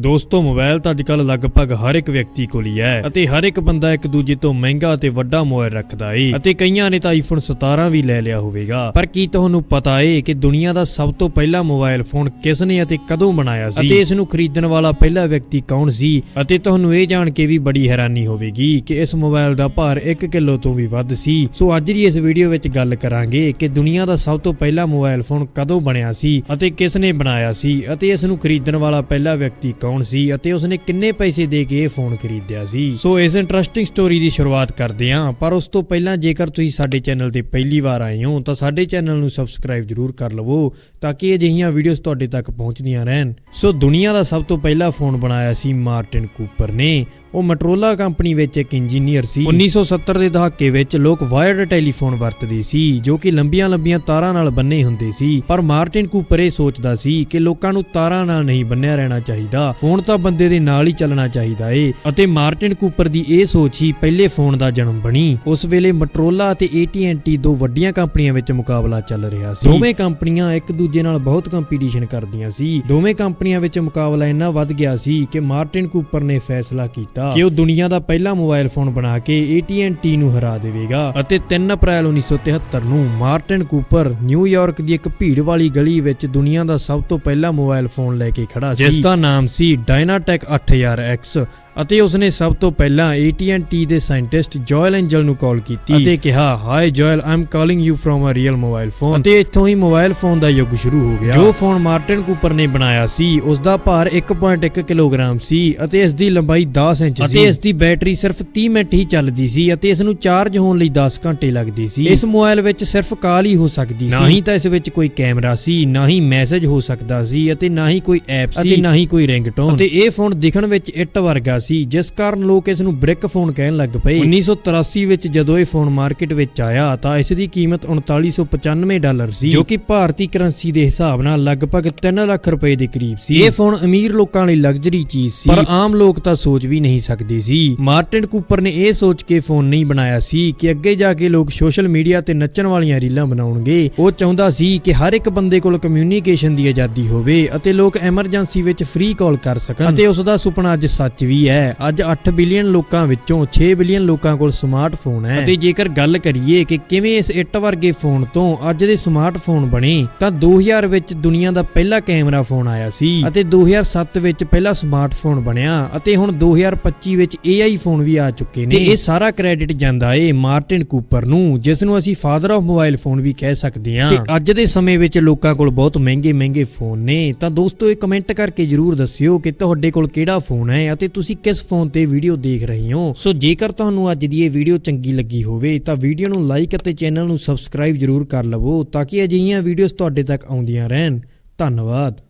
ਦੋਸਤੋ, ਮੋਬਾਈਲ ਤਾਂ ਅੱਜਕੱਲ ਲਗਭਗ ਹਰ ਇੱਕ ਵਿਅਕਤੀ ਕੋਲ ਹੀ ਹੈ ਅਤੇ ਹਰ ਇੱਕ ਬੰਦਾ ਇੱਕ ਦੂਜੇ ਤੋਂ ਮਹਿੰਗਾ ਅਤੇ ਵੱਡਾ ਮੋਬਾਈਲ ਰੱਖਦਾ ਏ ਅਤੇ ਕਈਆਂ ਨੇ ਤਾਂ ਆਈਫੋਨ 17 ਵੀ ਲੈ ਲਿਆ ਹੋਵੇਗਾ। ਪਰ ਕੀ ਤੁਹਾਨੂੰ ਪਤਾ ਏ ਕਿ ਦੁਨੀਆ ਦਾ ਸਭ ਤੋਂ ਪਹਿਲਾ ਮੋਬਾਈਲ ਫੋਨ ਕਿਸ ਨੇ ਅਤੇ ਕਦੋਂ ਬਣਾਇਆ ਸੀ? ਅਤੇ ਇਸ ਨੂੰ ਖਰੀਦਣ ਵਾਲਾ ਪਹਿਲਾ ਵਿਅਕਤੀ ਕੌਣ ਸੀ? ਅਤੇ ਤੁਹਾਨੂੰ ਇਹ ਜਾਣ ਕੇ ਵੀ ਬੜੀ ਹੈਰਾਨੀ ਹੋਵੇਗੀ ਕਿ ਇਸ ਮੋਬਾਈਲ ਦਾ ਭਾਰ 1 ਕਿਲੋ ਤੋਂ ਵੀ ਵੱਧ ਸੀ। ਸੋ ਅੱਜ ਦੀ ਇਸ ਵੀਡੀਓ ਵਿੱਚ ਗੱਲ ਕਰਾਂਗੇ ਕਿ ਦੁਨੀਆ ਦਾ ਸਭ ਤੋਂ ਪਹਿਲਾ ਮੋਬਾਈਲ ਫੋਨ ਕਦੋਂ ਬਣਿਆ ਸੀ ਅਤੇ ਕਿਸ ਨੇ ਬਣਾਇਆ ਸੀ ਅਤੇ ਇਸ ਨੂੰ ਖਰੀਦਣ ਵਾਲਾ ਪਹਿਲਾ ਵਿਅਕਤੀ ਕੌਣ ਸੀ ਅਤੇ ਉਸਨੇ ਕਿੰਨੇ ਪੈਸੇ ਦੇ ਕੇ ਇਹ ਫੋਨ ਖਰੀਦਿਆ ਸੀ। ਸੋ ਇਸ ਇੰਟਰਸਟਿੰਗ ਸਟੋਰੀ ਦੀ ਸ਼ੁਰੂਆਤ ਕਰਦੇ ਹਾਂ, ਪਰ ਉਸ ਤੋਂ ਪਹਿਲਾਂ ਜੇਕਰ ਤੁਸੀਂ ਸਾਡੇ ਚੈਨਲ ਤੇ ਪਹਿਲੀ ਵਾਰ ਆਏ ਹੋ, ਤਾਂ ਸਾਡੇ ਚੈਨਲ ਨੂੰ ਸਬਸਕ੍ਰਾਈਬ ਜਰੂਰ ਕਰ ਲਵੋ, ਤਾਂ ਕਿ ਅਜਿਹੀਆਂ ਵੀਡੀਓਜ਼ ਤੁਹਾਡੇ ਤੱਕ ਪਹੁੰਚਦੀਆਂ ਰਹਿਣ। ਸੋ ਦੁਨੀਆ ਦਾ ਸਭ ਤੋਂ ਪਹਿਲਾ ਫੋਨ ਬਣਾਇਆ ਸੀ ਮਾਰਟਿਨ ਕੂਪਰ ਨੇ ਉਹ ਮਟਰੋਲਾ ਕੰਪਨੀ ਵਿੱਚ ਇੱਕ ਇੰਜੀਨੀਅਰ ਸੀ। 1970 ਦੇ ਦਹਾਕੇ ਵਿੱਚ ਲੋਕ ਵਾਇਰਡ ਟੈਲੀਫੋਨ ਵਰਤਦੇ ਸੀ, ਜੋ ਕਿ ਲੰਬੀਆਂ-ਲੰਬੀਆਂ ਤਾਰਾਂ ਨਾਲ ਬੰਨੇ ਹੁੰਦੇ ਸੀ। ਪਰ ਮਾਰਟਿਨ ਕੂਪਰ ਇਹ ਸੋਚਦਾ ਸੀ ਕਿ ਲੋਕਾਂ ਨੂੰ ਤਾਰਾਂ ਨਾਲ ਨਹੀਂ ਬੰਨਿਆ ਰਹਿਣਾ ਚਾਹੀਦਾ। ਫੋਨ ਤਾਂ ਬੰਦੇ ਦੇ ਨਾਲ ਹੀ ਚੱਲਣਾ ਚਾਹੀਦਾ ਏ। ਅਤੇ ਮਾਰਟਿਨ ਕੂਪਰ ਦੀ ਇਹ ਸੋਚ ਹੀ ਪਹਿਲੇ ਫੋਨ ਦਾ ਜਨਮ ਬਣੀ। ਉਸ ਵੇਲੇ ਮਟਰੋਲਾ ਅਤੇ AT&T ਦੋ ਵੱਡੀਆਂ ਕੰਪਨੀਆਂ ਵਿੱਚ ਮੁਕਾਬਲਾ ਚੱਲ ਰਿਹਾ ਸੀ। ਦੋਵੇਂ ਕੰਪਨੀਆਂ ਇੱਕ ਦੂਜੇ ਨਾਲ ਬਹੁਤ ਕੰਪੀਟੀਸ਼ਨ ਕਰਦੀਆਂ ਸੀ। ਦੋਵੇਂ ਕੰਪਨੀਆਂ ਵਿੱਚ ਮੁਕਾਬਲਾ ਇੰਨਾ ਵੱਧ ਗਿਆ ਸੀ ਕਿ ਮਾਰਟਿਨ ਕੂਪਰ ਨੇ ਫੈਸਲਾ ਕੀਤਾ ਕਿ ਉਹ ਦੁਨੀਆ ਦਾ ਪਹਿਲਾ ਮੋਬਾਈਲ ਫੋਨ ਬਣਾ ਕੇ AT&T ਨੂੰ ਹਰਾ ਦੇਵੇਗਾ ਅਤੇ 3 ਅਪ੍ਰੈਲ 1973 ਨੂੰ ਮਾਰਟਿਨ ਕੂਪਰ ਨਿਊਯਾਰਕ ਦੀ ਇੱਕ ਭੀੜ ਵਾਲੀ ਗਲੀ ਵਿੱਚ ਦੁਨੀਆ ਦਾ ਸਭ ਤੋਂ ਪਹਿਲਾ ਮੋਬਾਈਲ ਫੋਨ ਲੈ ਕੇ ਖੜਾ ਸੀ ਜਿਸ ਦਾ ਨਾਮ ਸੀ ਡਾਇਨਾਟੈਕ 8000X ਅਤੇ ਉਸਨੇ ਸਭ ਤੋਂ ਪਹਿਲਾਂ AT&T ਦੇ ਸਾਇੰਟਿਸਟ ਜੋਇਲ ਐਂਜਲ ਨੂੰ ਕਾਲ ਕੀਤੀ ਅਤੇ ਕਿਹਾ hi Joel am calling you from a real mobile phone ਅਤੇ ਇੱਥੋਂ ਹੀ ਮੋਬਾਈਲ ਫੋਨ ਦਾ ਯੁੱਗ ਸ਼ੁਰੂ ਹੋ ਗਿਆ। ਜੋ ਫੋਨ ਮਾਰਟਿਨ ਕੂਪਰ ਨੇ ਬਣਾਇਆ ਸੀ ਉਸ ਦਾ ਭਾਰ 1.1 ਕਿਲੋਗ੍ਰਾਮ ਸੀ ਅਤੇ ਇਸ ਦੀ ਲੰਬਾਈ 10 ਇੰਚ ਸੀ। ਅਤੇ ਇਸ ਦੀ ਬੈਟਰੀ ਸਿਰਫ 30 ਮਿੰਟ ਹੀ ਚੱਲਦੀ ਸੀ ਅਤੇ ਇਸ ਨੂੰ ਚਾਰਜ ਹੋਣ ਲਈ 10 ਘੰਟੇ ਲੱਗਦੇ ਸੀ। ਇਸ ਮੋਬਾਈਲ ਵਿੱਚ ਸਿਰਫ ਕਾਲ ਹੀ ਹੋ ਸਕਦੀ ਸੀ। ਨਾ ਹੀ ਤਾਂ ਇਸ ਵਿੱਚ ਕੋਈ ਕੈਮਰਾ ਸੀ ਨਾ ਹੀ ਮੈਸੇਜ ਹੋ ਸਕਦਾ ਸੀ ਅਤੇ ਨਾ ਹੀ ਕੋਈ ਐਪ ਸੀ। ਅਤੇ ਨਾ ਹੀ ਕੋਈ ਰਿੰਗਟੋਨ ਅਤੇ ਇਹ ਫੋਨ ਦਿਖਣ ਵਿੱਚ ਇੱਟ ਵਰਗਾ ਸੀ ਜਿਸ ਕਾਰਨ ਲੋਕ ਇਸ ਨੂੰ ਬ੍ਰਿਕ ਫੋਨ ਕਹਿਣ ਲੱਗ ਪਏ। 1983 ਵਿੱਚ ਜਦੋਂ ਇਹ ਫੋਨ ਮਾਰਕੀਟ ਵਿੱਚ ਆਇਆ ਤਾਂ ਇਸ ਦੀ ਕੀਮਤ 3995 ਡਾਲਰ ਸੀ ਜੋ ਕਿ ਭਾਰਤੀ ਕਰੰਸੀ ਦੇ ਹਿਸਾਬ ਨਾਲ ਲਗਭਗ 3 ਲੱਖ ਰੁਪਏ ਦੇ ਕਰੀਬ ਸੀ। ਇਹ ਫੋਨ ਅਮੀਰ ਲੋਕਾਂ ਲਈ ਲਗਜ਼ਰੀ ਚੀਜ਼ ਸੀ। ਪਰ ਆਮ ਲੋਕ ਤਾਂ ਸੋਚ ਵੀ ਨਹੀਂ ਸਕਦੇ ਸੀ। ਮਾਰਟਿਨ ਕੂਪਰ ਨੇ ਇਹ ਸੋਚ ਕੇ ਫੋਨ ਨਹੀਂ ਬਣਾਇਆ ਸੀ ਕਿ ਅੱਗੇ ਜਾ ਕੇ ਲੋਕ ਸੋਸ਼ਲ ਮੀਡੀਆ ਤੇ ਨੱਚਣ ਵਾਲੀਆਂ ਰੀਲਾਂ ਬਣਾਉਣਗੇ। ਉਹ ਚਾਹੁੰਦਾ ਸੀ ਕਿ ਹਰ ਇੱਕ ਬੰਦੇ ਕੋਲ ਕਮਿਊਨੀਕੇਸ਼ਨ ਦੀ ਆਜ਼ਾਦੀ ਹੋਵੇ ਅਤੇ ਲੋਕ ਐਮਰਜੈਂਸੀ ਵਿੱਚ ਫ੍ਰੀ ਕਾਲ ਕਰ ਸਕਣ। ਅਤੇ ਉਸ ਦਾ ਸੁਪਨਾ ਅੱਜ ਸੱਚ ਵੀ ਹੈ। ਅੱਜ 8 ਬਿਲੀਅਨ ਲੋਕਾਂ ਵਿੱਚੋਂ 6 ਬਿਲੀਅਨ ਲੋਕਾਂ ਕੋਲ ਸਮਾਰਟਫੋਨ ਹੈ। ਅਤੇ ਜੇਕਰ ਗੱਲ ਕਰੀਏ ਕਿ ਕਿਵੇਂ ਇਸ ਇੱਟ ਵਰਗੇ ਫੋਨ ਤੋਂ ਅੱਜ ਦੇ ਸਮਾਰਟਫੋਨ ਬਣੇ ਤਾਂ 2000 ਵਿੱਚ ਦੁਨੀਆ ਦਾ ਪਹਿਲਾ ਕੈਮਰਾ ਫੋਨ ਆਇਆ ਸੀ ਅਤੇ 2007 ਵਿੱਚ ਪਹਿਲਾ ਸਮਾਰਟਫੋਨ ਬਣਿਆ ਅਤੇ ਹੁਣ 2025 ਵਿੱਚ AI ਫੋਨ ਵੀ ਆ ਚੁੱਕੇ ਨੇ। ਤੇ ਇਹ ਸਾਰਾ ਕ੍ਰੈਡਿਟ ਜਾਂਦਾ ਏ ਮਾਰਟਿਨ ਕੂਪਰ ਨੂੰ ਜਿਸ ਨੂੰ ਅਸੀਂ ਫਾਦਰ ਆਫ ਮੋਬਾਈਲ ਫੋਨ ਵੀ ਕਹਿ ਸਕਦੇ ਹਾਂ। ਤੇ ਅੱਜ ਦੇ ਸਮੇਂ ਵਿੱਚ ਲੋਕਾਂ ਕੋਲ ਬਹੁਤ ਮਹਿੰਗੇ ਮਹਿੰਗੇ ਫੋਨ ਨੇ। ਤਾਂ ਦੋਸਤੋ ਇਹ ਕਮੈਂਟ ਕਰਕੇ ਜਰੂਰ ਦੱਸਿਓ ਕਿ ਤੁਹਾਡੇ ਕੋਲ ਕਿਹੜਾ ਫੋਨ ਹੈ ਅਤੇ ਤੁਸੀਂ ਕਿਸ ਫੋਨ ਤੇ ਵੀਡੀਓ ਦੇਖ ਰਹੇ ਹੋ? ਸੋ ਜੇਕਰ ਤੁਹਾਨੂੰ ਅੱਜ ਦੀ ਇਹ ਵੀਡੀਓ ਚੰਗੀ ਲੱਗੀ ਹੋਵੇ, ਤਾਂ ਵੀਡੀਓ ਨੂੰ ਲਾਈਕ ਅਤੇ ਚੈਨਲ ਨੂੰ ਸਬਸਕ੍ਰਾਈਬ ਜਰੂਰ ਕਰ ਲਵੋ, ਤਾਂ ਕਿ ਅਜਿਹੀਆਂ ਵੀਡੀਓਜ਼ ਤੁਹਾਡੇ ਤੱਕ ਆਉਂਦੀਆਂ ਰਹਿਣ। ਧੰਨਵਾਦ।